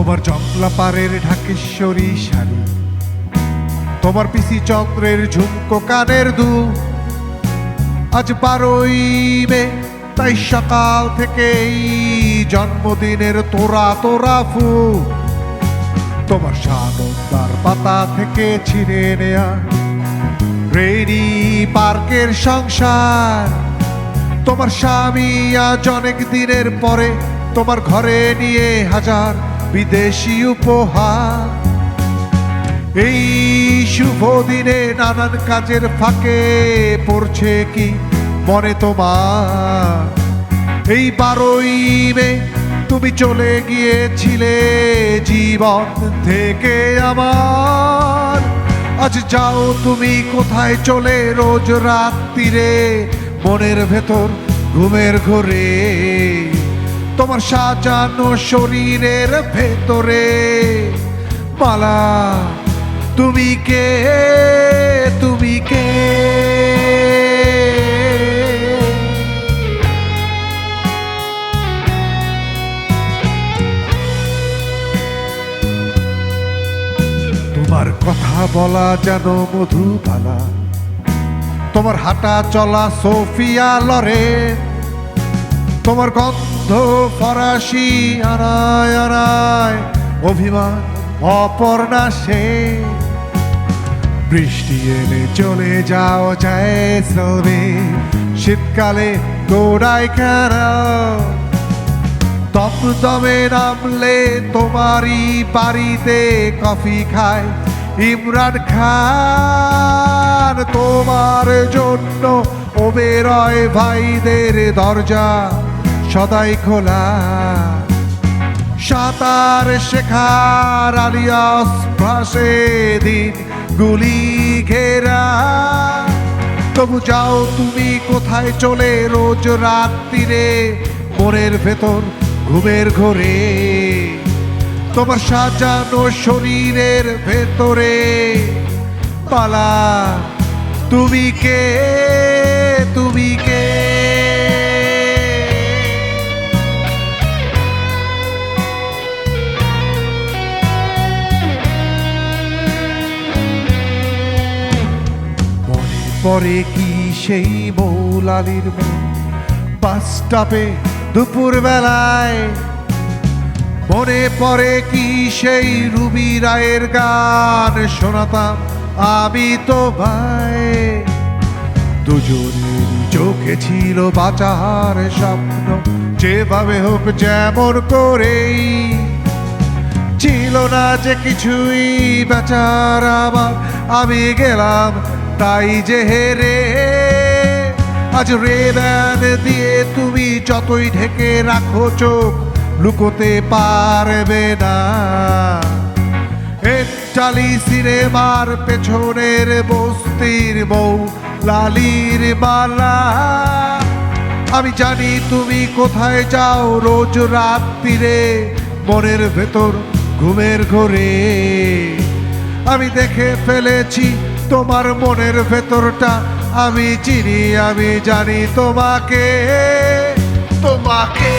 তোমার জংলা পাড়ের ঢাকেশ্বরী শাড়ি। তোমার পিসি চন্দ্রের ঝুমকো কানের দু আজ বারোই মে, তাই সকাল থেকেই জন্মদিনের তোরা তোরা ফুল। তোমার সানন্দার পাতা থেকে ছিঁড়ে নেয়া রেডি পার্কের সংসার। তোমার স্বামী আজ অনেক দিনের পরে তোমার ঘরে নিয়ে হাজার বিদেশি উপহার। এই শুভ দিনে নানান কাজের ফাঁকে পড়ছে কি মনে তোমার? এই বারোই মে তুমি চলে গিয়েছিলে জীবন থেকে আমার। আজ যাও তুমি কোথায় চলে রোজ রাত্রিরে মনের ভেতর ঘুমের ঘরে। তোমার সাজানো শরীরের ভেতরে। মালা তুমি কে? তুমি কে? তোমার কথা বলা যেন মধুবালা। তোমার হাঁটা চলা সোফিয়া লরে তোমার গন্ধ ফরাসি, আনায় আনায়, অভিমান অপর্ণা সে। বৃষ্টি এলে চলে যাও যায় সবে শীতকালে গোড়ায় কেন দমদমে নামলে তোমারই বাড়িতে কফি খায়, ইমরান খান। তোমার জন্য ওবেরয় ভাইদের দরজা। সদাই খোলা। সাঁতার শেখার আলিয়াস ভাসে দিন গুলি ঘেরা। তবু যাও তুমি কোথায় চলে রোজ রাত্রিরে, মনের ভেতর ঘুমের ঘরে। তোমার সাজানো শরীরের ভেতরে পালা। তুমি কে? তুমি কে? পড়ে কি সেই মৌলালির মন বাস স্টপে দুপুর বেলায় মনে পড়ে কি সেই রুবি রায়ের গান? শোনাতাম আমি তো ভাই। দুজনের চোখে ছিল বাঁচার স্বপ্ন, যেভাবে হোক যেমন করেই। ছিল না যে কিছুই বেচার আমার। আমি গেলাম তাই যে হেরে আজ রে ব্যান দিয়ে তুমি যতই ঢেকে রাখো চোখ, লুকোতে পারবে না। একটালি সিনেমার পেছনের বস্তির বউ, লালির মালা আমি জানি তুমি কোথায় যাও রোজ রাত্রিরে, মনের ভেতর ঘুমের ঘরে। আমি দেখে ফেলেছি তোমার মনের ভেতরটা আমি চিনি আমি জানি তোমাকে তোমাকে।